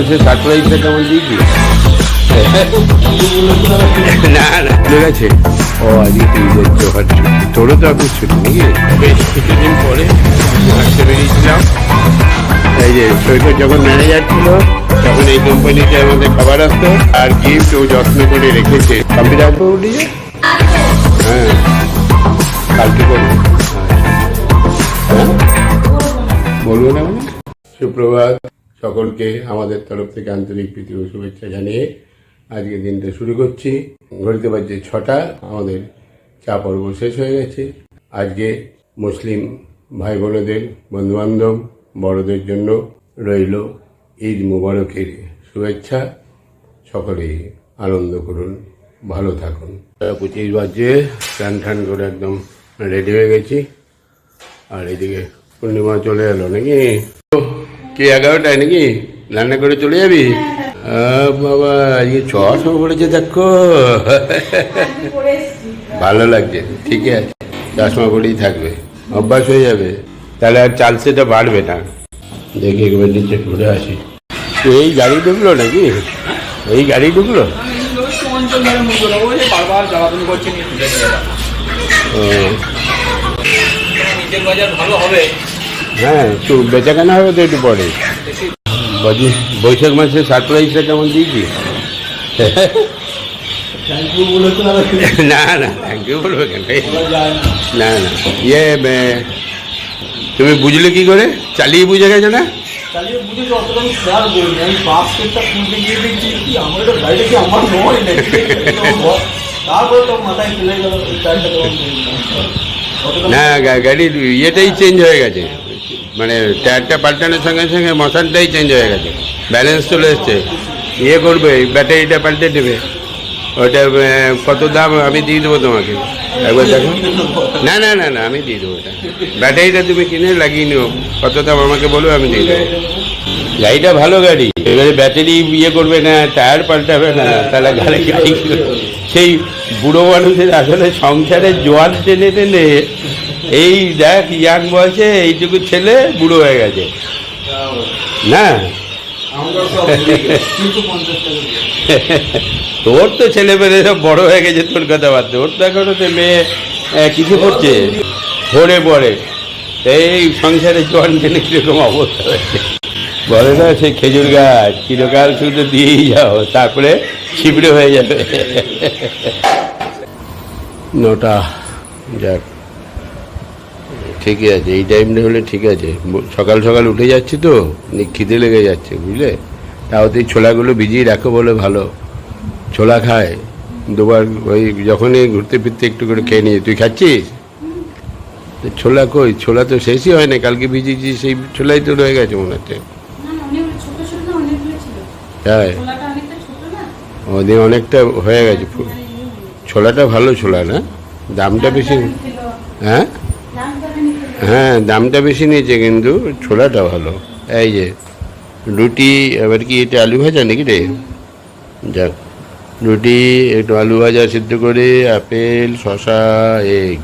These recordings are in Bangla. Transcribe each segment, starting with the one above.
সে সারপ্রাইজটা কেমন দিয়েছি না না ঠিক আছে। ও আজকে তুই দেখতে পাচ্ছি। তোরও তো অফিস ছুটি নাকি? বেশ কিছুদিন পরে হাঁটতে বেরিয়েছিলাম এই যে সৈকত যখন ম্যানেজার ছিল তখন এই কোম্পানিতে আমাদের খাবার আসতো আর গিফট ও যত্ন করে রেখেছে। কম্পিউটার করে উঠেছে হ্যাঁ কালকে করব। হ্যাঁ? বলব না মানে? সুপ্রভাত। সকলকে আমাদের তরফ থেকে আন্তরিক প্রীতি ও শুভেচ্ছা জানিয়ে আজকে দিনটা শুরু করছি। ঘড়িতে বাজছে ছটা, আমাদের চা পর্ব শেষ হয়ে গেছে। আজকে মুসলিম ভাই বোনেদের বন্ধুবান্ধব, বড়দের জন্য রইল ঈদ মুবারকের শুভেচ্ছা। সকলেই আনন্দ করুন, ভালো থাকুন। পঁচিশ বাজছে স্নান টান করে একদম রেডি হয়ে গেছি। আর এদিকে পূর্ণিমা চলে এলো নাকি? কি এগারোটায় নাকি? রান্না করে চলে যাবি? বাবা আজকে চশমা পড়েছে দেখো। ভালো লাগছে ঠিকই আছে। চশমা পড়েই থাকবে অভ্যাস হয়ে যাবে। তাহলে আর চালসেটা বাড়বে না। দেখি একবার নিচে ঘুরে আসি। এই গাড়ি ঢুকলো নাকি? এই গাড়ি ঢুকলো? ও, নিজের বাজার ভালো হবে। হ্যাঁ একটু বেচাকেনা হবে তো একটু পরে। বলছি বৈশাখ মাসে সারপ্রাইজটা কেমন দিয়েছি? না না থ্যাংক ইউ বলবে কেন? না না। ইয়ে তুমি বুঝলে কি করে? চালিয়ে বুঝে গেছো না? না গাড়ির ইয়েটাই চেঞ্জ হয়ে গেছে। মানে টায়ারটা পাল্টানোর সঙ্গে সঙ্গে মশানটাই চেঞ্জ হয়ে গেছে। ব্যালেন্স চলে এসছে। ইয়ে করবে ব্যাটারিটা পাল্টে দেবে। ওটা কত দাম আমি দিয়ে দেবো তোমাকে। একবার দেখো। না না না না, আমি দিয়ে দেবো ওটা ব্যাটারিটা তুমি কিনে লাগিয়ে নিও। কত দাম আমাকে বলো, আমি দিয়ে দেবো। গাড়িটা ভালো গাড়ি। এবারে ব্যাটারি ইয়ে করবে না, টায়ার পাল্টাবে না, তাহলে গাড়ি গাড়ি? সেই বুড়ো মানুষের আসলে সংসারের জোয়ার টেনে টেনে এই দেখ ইয়াং বয়সে এইটুকু ছেলে বুড়ো হয়ে গেছে। না। তোর তো ছেলে মেয়ে সব বড় হয়ে গেছে তোর কথা বাদ। ওর তো এখনও তো মেয়ে কিছু করছে? ভরে পড়ে। এই সংসারে জোয়ান টেনে কীরকম অবস্থা হয়েছে? বলে না সেই খেজুর গাছ চিরকাল শুধু দিয়েই যাও তারপরে ছিপড়ে হয়ে যাবে। নটা যাক। ঠিকই আছে এই টাইমটা হলে ঠিক আছে। সকাল সকাল উঠে যাচ্ছি তো খিদে লেগে যাচ্ছে বুঝলে? তাও তো এই ছোলাগুলো ভিজিয়ে রাখো বলে ভালো। ছোলা খায়। দুবার ওই যখনই ঘুরতে ফিরতে একটু করে খেয়ে নিয়ে তুই খাচ্ছিস? ছোলা কই? ছোলা তো শেষই হয় না কালকে ভিজিয়েছি সেই ছোলাই তো রয়ে গেছে মনে হচ্ছে। না ওদিন অনেকটা হয়ে গেছে ছোলাটা ভালো ছোলা না? দামটা বেশি হ্যাঁ? হ্যাঁ দামটা বেশি নিয়েছে কিন্তু ছোলাটা ভালো। এই যে রুটি এবার কি এটা আলু ভাজা নাকি রে? যাক রুটি একটু আলু ভাজা সিদ্ধ করে আপেল শশা এগ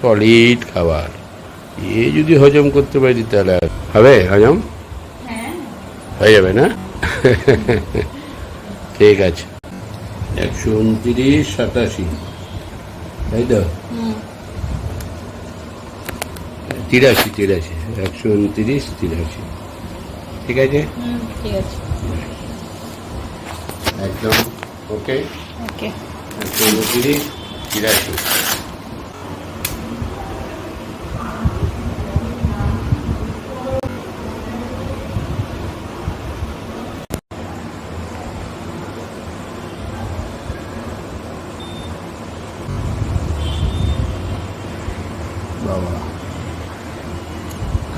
সলিড খাবার। এ যদি হজম করতে পারি তাহলে হবে? হজম? হ্যাঁ। হয়ে যাবে না? ঠিক আছে। একশো উনত্রিশ সাতাশি। তাই তো? তিরাশি তিরাশি একশো উনত্রিশ তিরাশি। ঠিক আছে? ঠিক আছে। একদম ওকে? ওকে। একশো উনত্রিশ তিরাশি।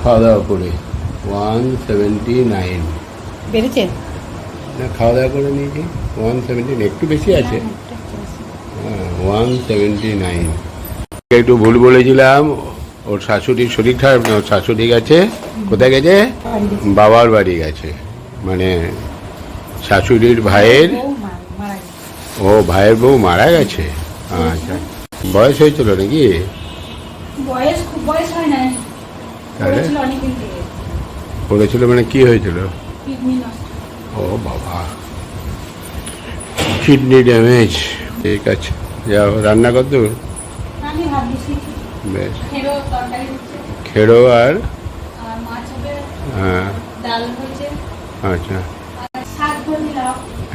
খাওয়া দাওয়া করে। ওয়ান সেভেন্টি নাইন বেড়েছে না খাওয়া দাওয়া করে নিয়েছি। ওয়ান সেভেন্টি একটু বেশি আছে। ওয়ান সেভেন্টি নাইন একটু ভুল বলেছিলাম ওর শাশুড়ির শরীর খারাপ না ওর শাশুড়ি গেছে। কোথায় গেছে? বাবার বাড়ি গেছে। মানে শাশুড়ির ভাইয়ের ও ভাইয়ের বউ মারা গেছে। আচ্ছা। বয়স হয়েছিল নাকি? বয়স খুব বয়স হয় না তাহলে করেছিল অনেকদিন থেকে পড়েছিল মানে কি হয়েছিল? ও বাবা। Kidney damage. ঠিক আছে। যাও রান্না কত বেশ। খেড়ো আর? হ্যাঁ। আচ্ছা।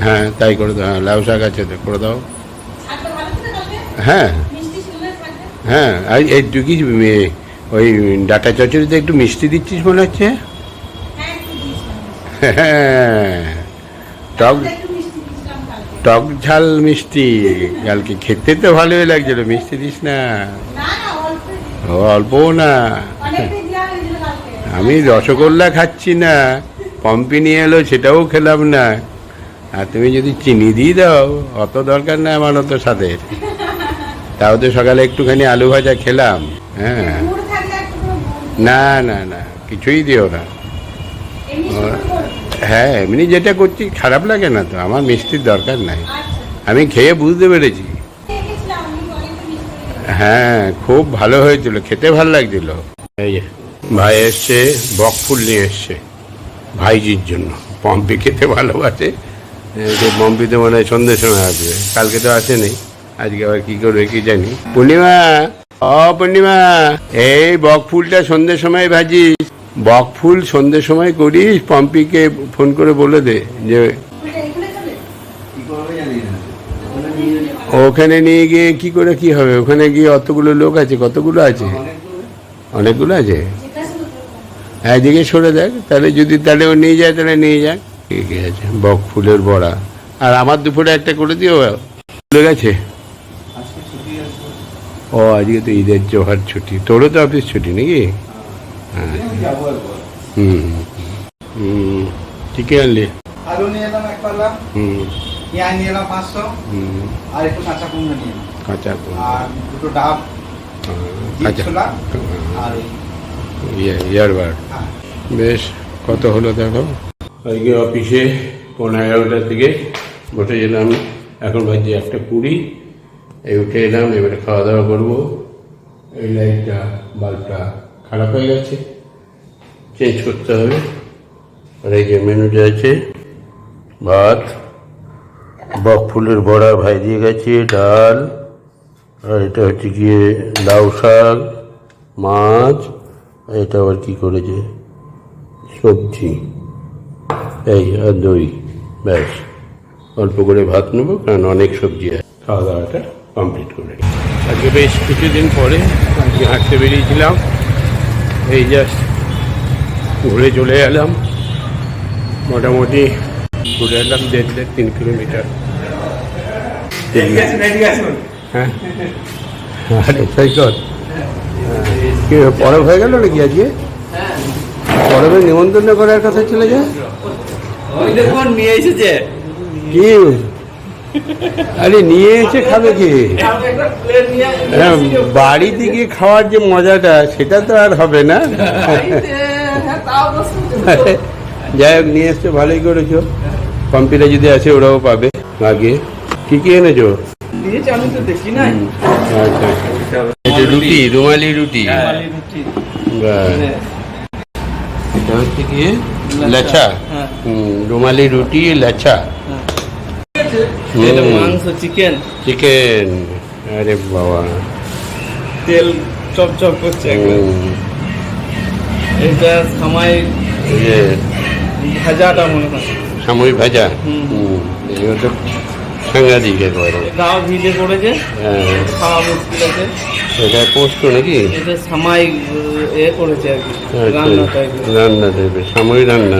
হ্যাঁ তাই করে দাও। হ্যাঁ লাউ শাক আছে তো করে দাও। হ্যাঁ। হ্যাঁ এই তুই কি এ, ওই ডাটা চচড়িতে একটু মিষ্টি দিচ্ছিস মনে হচ্ছে? হ্যাঁ টক টক ঝাল মিষ্টি কালকে খেতে তো ভালোই লাগছিল মিষ্টি দিস না। না না অল্প। অল্পও না। আমি রসগোল্লা খাচ্ছি না পম্পি নিয়ে এলো সেটাও খেলাম না। আর তুমি যদি চিনি দিয়ে দাও অত দরকার না আমার অত স্বাদের। তাও তো সকালে একটুখানি আলু ভাজা খেলাম হ্যাঁ গুড় থাকলে একটু করে গুড় না না না কিছুই দিও না। হ্যাঁ এমনি যেটা করছি খারাপ লাগে না তো আমার মিষ্টির দরকার নাই। আচ্ছা। আমি খেয়ে বুঝতে পেরেছি। হ্যাঁ খুব ভালো হয়েছিল খেতে ভালো লাগছিল। এই ভাই এসছে বকফুল নিয়ে এসছে ভাইজির জন্য। পম্পি খেতে ভালোবাসে। যে পম্পি তো মনে হয় সন্ধ্যের সময় আসবে। কালকে তো আসেনি আজকে আবার কি করবে কি জানি। পূর্ণিমা ও পূর্ণিমা, এই বকফুলটা সন্ধ্যের সময় ভাজিস। বকফুল সন্ধ্যের সময় করিস, পম্পিকে ফোন করে বলে দে যে ওখানে নিয়ে গিয়ে কি করে কি হবে? ওখানে গিয়ে অতগুলো লোক আছে, কতগুলো আছে? অনেকগুলো আছে। হ্যাঁ এদিকে সরে দেখ, তাহলে যদি তাহলে ও নিয়ে যায়, তাহলে নিয়ে যাক। ঠিক আছে, বক ফুলের বড়া। আর আমার দুপুরে একটা করে দিও। চলে গেছে। ও আজকে তো ঈদের জোহার ছুটি। তোরও তো অফিস ছুটি নাকি? হ্যাঁ। হুম হুম ঠিকই আনলি। আলু নিয়ে এলাম এক পাল্লা। হুম। পেঁয়াজ নিয়ে এলাম পাঁচশো। হুম। আর একটু কাঁচা কুমড়ো নিয়ে এলাম। কাঁচা কুমড়ো, আর দুটো ডাব হ্যাঁ, কাঁচা। আর ইয়ে ইয়ারবার হ্যাঁ। বেশ কত হলো দেখো? আজকে অফিসে পনেরো এগারোটার দিকে বসে গেলাম। এখন বাজছে একটা কুড়ি। এই উঠে এলাম, এবারে খাওয়া দাওয়া করব। এই লাইটটা, বাল্বটা খারাপ হয়ে গেছে। চেঞ্জ করতে হবে। আর এই যে মেনুটা আছে, ভাত, বক ফুলের বড়া ভাই দিয়ে গেছে, ডাল, আর এটা হচ্ছে গিয়ে লাউ শাক, মাছ এটা আবার কী করেছে? সবজি। এই আর দই, ব্যাস। অল্প করে ভাত নেব, কারণ অনেক সবজি আছে। খাওয়া দাওয়াটা কমপ্লিট করে আজকে বেশ কিছুদিন পরে আজকে হাঁটতে বেরিয়েছিলাম। এই জাস্ট ঘুরে চলে এলাম। মোটামুটি ঘুরে এলাম দেড় দেড় তিন কিলোমিটার। হ্যাঁ। আরে সৈকত কি পরব হয়ে গেল নাকি আজকে? পরবে নিমন্ত্রণ করার কথা চলে যায়? নিয়ে এসেছে। কি? আরে নিয়ে এসে খাবে কি? হ্যাঁ, বাড়িতে গিয়ে খাওয়ার যে মজাটা সেটা তো আর হবে না। যাই হোক নিয়ে এসছো ভালোই করেছ। পম্পিরা যদি আছে ওরাও পাবে। আগে। কি কি এনেছো? আচ্ছা। রুটি রুমালি রুটি। বাহ। এটা হচ্ছে কি? লেচা। হ্যাঁ। রুমালি রুটি লেচা। এটা মাংস চিকেন চিকেন আরে বাবা। তেল চপ চপ করছে একদম। এটা সামাই ভাজাটা মনে হয়। সাময়িক ভাজা? হুম। হুম, এগুলো তো সাংঘাতিক একবারে এটাও ভিজে করেছে হ্যাঁ। খাওয়া মুশকিল আছে। এটা পোস্ত নাকি? এটা সামাই এ করেছে আর কি। আচ্ছা, রান্না টাইপের রান্না টাইপের সাময়িক রান্না।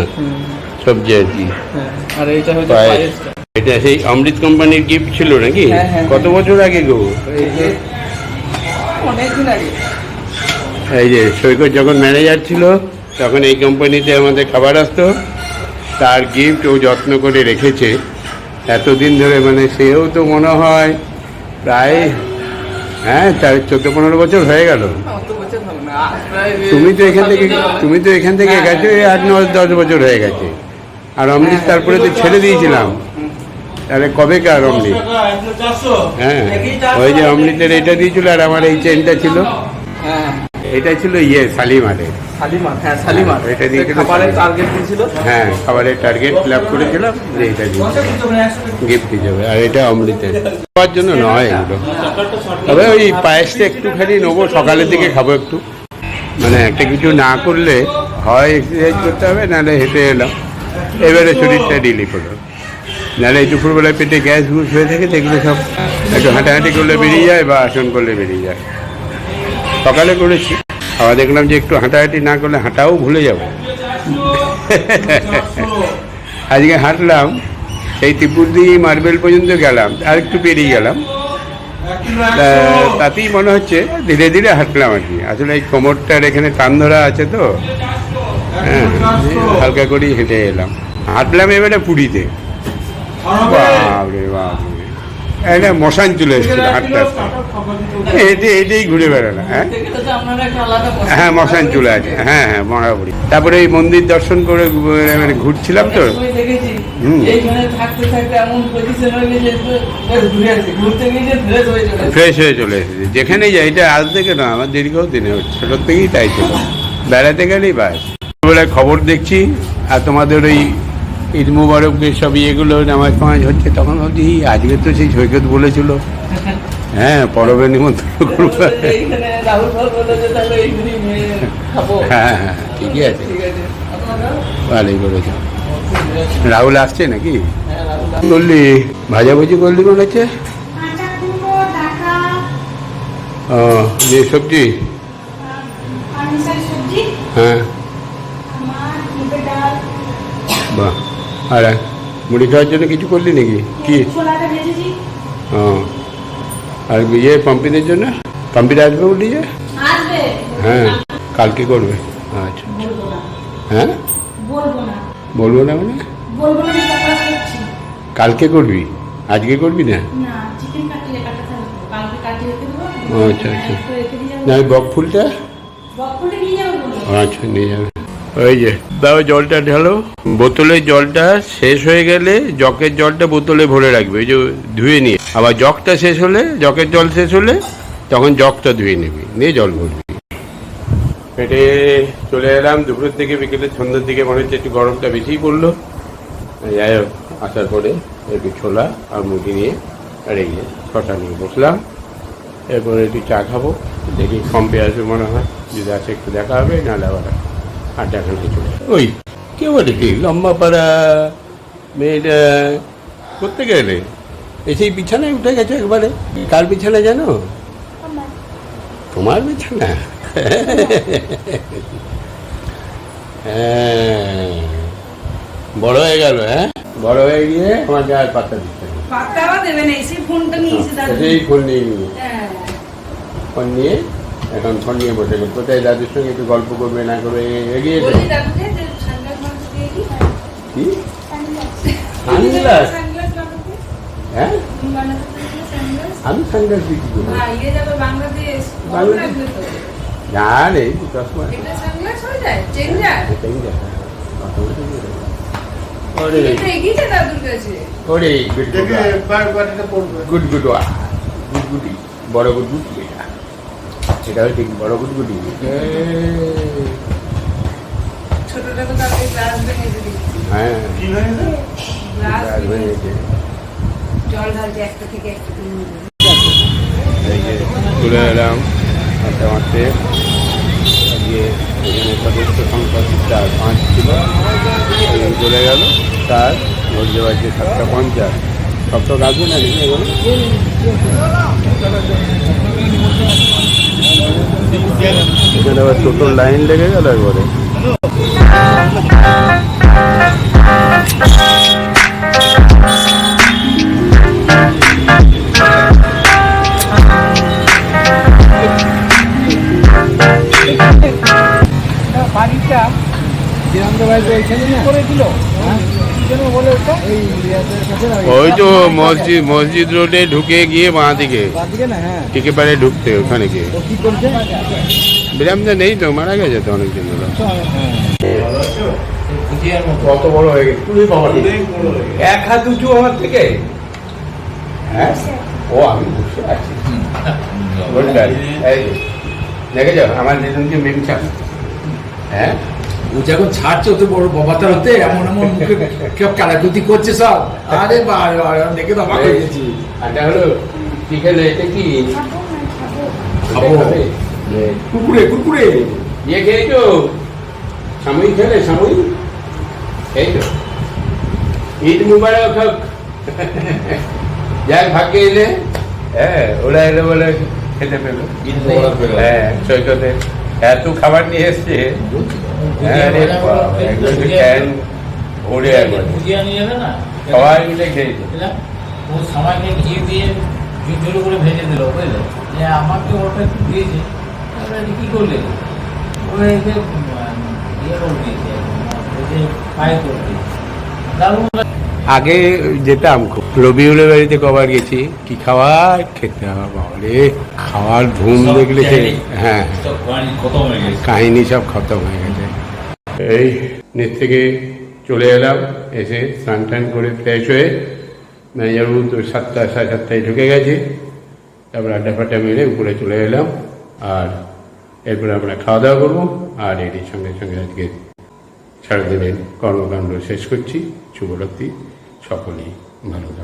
সবজি আর কি। হ্যাঁ। আর এইটা হচ্ছে পায়েসটা। এটা সেই অমৃত কোম্পানির গিফট ছিল নাকি? হ্যাঁ, হ্যাঁ, কত বছর আগে গো? এই যে সৈকত যখন ম্যানেজার ছিল তখন এই কোম্পানিতে আমাদের খাবার আসতো। তার গিফট ও যত্ন করে রেখেছে। এতদিন ধরে মানে সেও তো মনে হয় প্রায় হ্যাঁ তার চোদ্দ পনেরো বছর হয়ে গেল। না তুমি তো এখান থেকে তুমি তো এখান থেকে হ্যাঁ, গেছো এই আট নয় দশ বছর হয়ে গেছে। আর অমৃত তারপরে তো ছেড়ে দিয়েছিলাম। তাহলে কবে কার অমৃত? হ্যাঁ ওই যে অমৃতের এটা দিয়েছিল আর আমার এই চেনটা ছিল? হ্যাঁ। এটা ছিল ইয়ে শালিমারে। শালিমার হ্যাঁ শালিমার। এটা দিয়ে খাবারের টার্গেট দিয়েছিল। হ্যাঁ খাবারের টার্গেট ফিল আপ করেছিলাম যে এটা গিফট হিসেবে আর এটা অমৃতের। খাওয়ার জন্য নয় এগুলো। তবে ওই পায়েসটা একটুখানি নেব সকালের দিকে খাব একটু। মানে একটা কিছু না করলে হয় এক্সারসাইজ করতে হবে নাহলে হেঁটে এলাম। এবারে শরীরটা রিলিফ হলো। নাহলে এই দুপুরবেলায় পেটে গ্যাস গুস হয়ে থাকে সেগুলো সব একটু হাঁটাহাঁটি করলে বেরিয়ে যায় বা আসন করলে বেরিয়ে যায়। সকালে করেছি। আবার দেখলাম যে একটু হাঁটাহাঁটি না করলে হাঁটাও ভুলে যাব। আজকে হাঁটলাম সেই ত্রিপুর দিয়ে মার্বেল পর্যন্ত গেলাম, আর একটু পেরিয়ে গেলাম। তাতেই মনে হচ্ছে ধীরে ধীরে হাঁটলাম আর কি। আসলে এই কোমরটার এখানে টান ধরা আছে তো। হ্যাঁ হালকা করেই হেঁটে এলাম। হাঁটলাম এবারে পুরীতে। বাপরে বাপরে। একটা মশান চলে এসেছিল হাঁটতে হাঁটতে। হেঁটে হেঁটেই ঘুরে বেড়ালাম হ্যাঁ। হ্যাঁ মশান চলে আছে হ্যাঁ হ্যাঁ মরাবুড়ি তারপরে এই মন্দির দর্শন করে মানে ঘুরছিলাম তো। ফ্রেশ হয়ে চলে এসেছে। যেখানেই যাই এটা আজ থেকে না আমার দীর্ঘ দিনে ছোটোর থেকেই তাই ছিল। বেড়াতে গেলেই বাস। খবর দেখছি আর তোমাদের ওই ঈদ মুবারকের সব ইয়েগুলো নামাজ ফামাজ হচ্ছে তখন "ই, আজকে তো সেই সৈকত বলেছিল। হ্যাঁ পরবে নিমন্ত্রণ করব। হ্যাঁ হ্যাঁ ঠিকই আছে। ভালোই করেছ। রাহুল আসছে নাকি? করলি ভাজাভুজি করলি মনে হচ্ছে? ও সবজি? হ্যাঁ। বাহ। আর মুড়ি খাওয়ার জন্য কিছু করলি নাকি? কি? ও। আর ইয়ে পাম্পিনের জন্য? পাম্পিটা আসবে বললি যে? হ্যাঁ কালকে করবে। আচ্ছা। হ্যাঁ? বলব না। মানে? কালকে করবি? আজকে করবি না? আচ্ছা, আচ্ছা। না বক ফুলটা? আচ্ছা নিয়ে যাবে। ওই যে, দাও জলটা, ঢালো। বোতলের জলটা শেষ হয়ে গেলে জকের জলটা বোতলে ভরে রাখবে ওই যে ধুয়ে নিয়ে। আবার জগটা শেষ হলে জকের জল শেষ হলে তখন জগটা ধুয়ে নিবি, নিয়ে জল ভরবি। পেটে চলে এলাম, দুপুরের থেকে বিকেলে সন্ধ্যের দিকে মনে হচ্ছে একটু গরমটা বেশিই পড়ল। যাই হোক, আসার পরে একটু ছোলা আর মুড়ি নিয়ে আর এই শশা নিয়ে বসলাম। এরপরে একটু চা খাব, দেখি কম্পে আসবে মনে হয়, যদি আসে একটু দেখা হবে, নাহলে আবার আড্ডা খানতে চলে যাব। ওই কে বলে কি? লম্বা পাড়া মেয়েটা করতে গেলে? এসেই বিছানায় উঠে গেছে একবারে। কার বিছানা জানো? তোমার বিছানা? হ্যাঁ। বড় হয়ে গেল হ্যাঁ? বড় হয়ে গিয়ে আমাকে আর পাত্তা দিচ্ছে না পাত্তাও দেবে না এসে ফোনটা নিয়ে এসে দাদু ফোন নিয়ে নিয়ে। হ্যাঁ। ফোন নিয়ে এখন ফোন নিয়ে বসে গেল কোথায় দাদুর সঙ্গে একটু গল্প করবে না করবে এগিয়ে কি সানগ্লাস হ্যাঁ আমি সানগ্লাস বিক্রি হ্যাঁ ইয়ে বাংলাদেশ না রে চশমা হয়ে হয়ে গুড গুড বড় গুড গুড এটা এটা হচ্ছে বড় দিবি হ্যাঁ। চলে এলাম হাঁটতে হাঁটতে গিয়ে সদস্য সংখ্যা চার পাঁচ ছিল। চলে গেল তার বলতে পারছে সাতটা পঞ্চাশ। সব তো আসবে না নাকি এগুলো? এখানে আবার টোটোর লাইন লেগে গেল একবারে। বাড়িটা করে দিল কি ওই তো মসজিদ মসজিদ রোডে ঢুকে গিয়ে বাঁ দিকে। হ্যাঁ। টিকে পারে ঢুকতে ওখানে গিয়ে। বিরামদা নেই তো মারা গেছে তো অনেকদিন হলো হ্যাঁ কত বড় হয়ে গেছে? এক হাত উঁচু আমার থেকে? হ্যাঁ? ও আমি আমার মেনশন হ্যাঁ? ও যখন ছাড়ছে তো বড় বাবাতার হতে এমন এমন মুখে কেউ কালাকুতি করছে সব। আরে বারে বারে দেখে তো অবাক হয়ে গেছি। আটা হলো এটা কি? খাব। কুকুরে কুকুরে ইয়ে খেয়েছো? সাময়িক খেলে সাময়িক? খেয়েছো? ঈদ মুবারক হোক। যাক ভাগ্যে এলে। হ্যাঁ ওরা এলে বলে খেতে পেল। ঈদ মোবারক পেল। হ্যাঁ সৈকতে। এত খাবার নিয়ে এসছে। রে বাবা, একদম ক্যান ভরে একবার। ভুজিয়া নিয়ে এলে না সবাই মিলে খেয়েছে ও সবাইকে ঘি দিয়ে জোর করে ভেজে দিল বুঝলে? যে আমাকে ওটা একটু দিয়েছে তাহলে কি করলে? ওরা এতে ইয়ে করে দিয়েছে ফ্রাই করে দিয়েছে। আগে যেতাম খুব। রবিউলের বাড়িতে কবার গেছি কি খাবার? খেতে হবে বাবারে খাওয়ার ধুম দেখলে হ্যাঁ। কাহিনী সব খতম হয়ে গেছে। এই নিচ থেকে চলে এলাম, এসে স্নান টান করে ফ্রেশ হয়ে ম্যানেজারবাবু তো সাতটা, সাড়ে সাতটায় ঢুকে গেছে তারপর আড্ডা ফাড্ডা মেরে উপরে চলে এলাম আর এরপরে আমরা খাওয়া দাওয়া করব আর এরই সঙ্গে সঙ্গে আজকে সারাদিনের কর্মকাণ্ড শেষ করছি শুভরাত্রি, সকলেই ভালো।